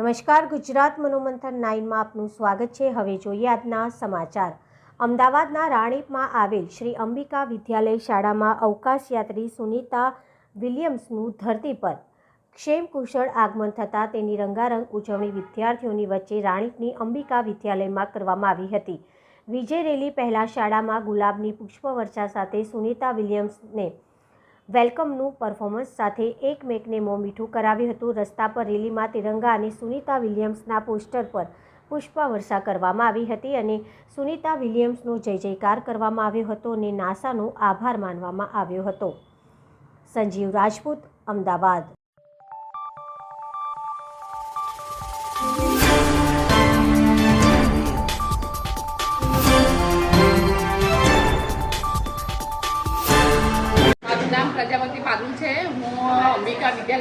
નમસ્કાર, ગુજરાત મનોમંથન નાઇનમાં આપનું સ્વાગત છે. હવે જોઈએ આજના સમાચાર. અમદાવાદના રાણીપમાં આવેલ શ્રી અંબિકા વિદ્યાલય શાળામાં અવકાશયાત્રી સુનીતા વિલિયમ્સનું ધરતી પર ક્ષેમ કુશળ આગમન થતાં તેની રંગારંગ ઉજવણી વિદ્યાર્થીઓની વચ્ચે રાણીપની અંબિકા વિદ્યાલયમાં કરવામાં આવી હતી. વિજય રેલી પહેલાં શાળામાં ગુલાબની પુષ્પવર્ષા સાથે સુનીતા વિલિયમ્સને વેલકમનું પરફોર્મન્સ સાથે એકમેકને મોં મીઠું કરાવ્યું હતું. રસ્તા પર રેલીમાં તિરંગા અને સુનીતા વિલિયમ્સના પોસ્ટર પર પુષ્પવર્ષા કરવામાં આવી હતી અને સુનિતા વિલિયમ્સનો જય જયકાર કરવામાં આવ્યો હતો અને નાસાનો આભાર માનવામાં આવ્યો હતો. સંજીવ રાજપૂત, અમદાવાદ.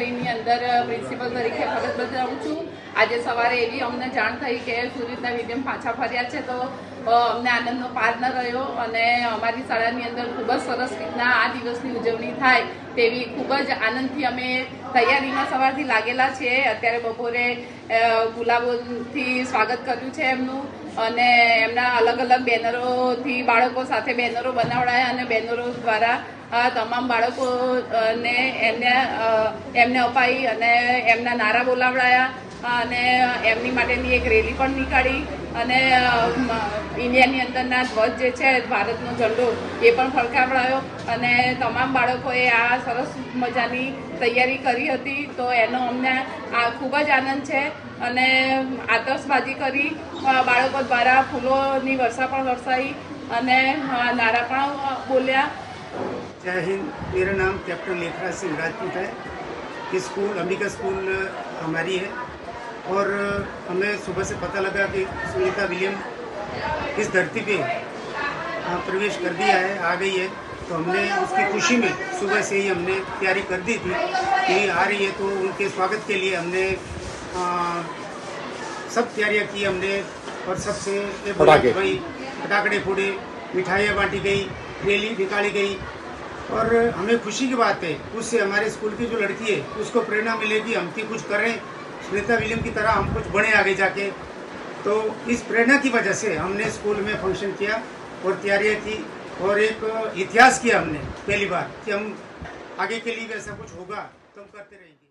અંબિકા અંદર પ્રિન્સિપલ તરીકે ફરજ બજાવું છું. આજે સવારે એવી અમને જાણ થઈ કે સુરતના વિદ્યમ પાછા ફર્યા છે, તો અમને આનંદનો પાર ન રહ્યો અને અમારી શાળાની અંદર ખૂબ જ સરસ રીતના આ દિવસની ઉજવણી થાય. તેવી ખૂબ જ આનંદથી અમે તૈયારીમાં સવારથી લાગેલા છીએ. અત્યારે બપોરે ગુલાબોથી સ્વાગત કર્યું છે એમનું અને એમના અલગ અલગ બેનરોથી બાળકો સાથે બેનરો બનાવડાયા અને બેનરો દ્વારા તમામ બાળકોને એમને એમને અપાઈ અને એમના નારા બોલાવડાયા. અને એમની માટેની એક રેલી પણ નીકાળી અને અ, મ- ઇન્ડિયાની અંદરના ધ્વજ જે છે ભારતનો ઝંડો એ પણ ફરકાવડાયો અને તમામ બાળકોએ આ સરસ મજાની તૈયારી કરી હતી તો એનો અમને આ ખૂબ જ આનંદ છે અને આતશબાજી કરી અ, બાળકો દ્વારા ફૂલોની વર્ષા પણ વરસાઈ અને અ, નારા પણ અ, બોલ્યા जय हिंद मेरा नाम कैप्टन लेखराज सिंह राजपूत है ये स्कूल अंबिका स्कूल अ, हमारी है और हमें सुबह से पता लगा कि सुनीता विलियम इस धरती पे प्रवेश कर दिया है आ गई है। तो हमने उसकी खुशी में सुबह से ही हमने तैयारी कर दी थी कि आ रही है तो उनके स्वागत के लिए हमने अ, सब तैयारियाँ की हमने और सबसे भाई पटाखड़े फोड़े मिठाइयाँ बांटी गई रैली निकाली गई। और हमें खुशी की बात है उससे हमारे स्कूल की जो लड़की है उसको प्रेरणा मिलेगी हम भी कुछ करें। सुनीता विलियम की तरह हम कुछ बने आगे जाके। तो इस प्रेरणा की वजह से हमने स्कूल में फ़ंक्शन किया और तैयारियाँ की और एक इतिहास किया हमने पहली बार कि हम आगे के लिए भी ऐसा कुछ होगा तो हम करते रहेंगे।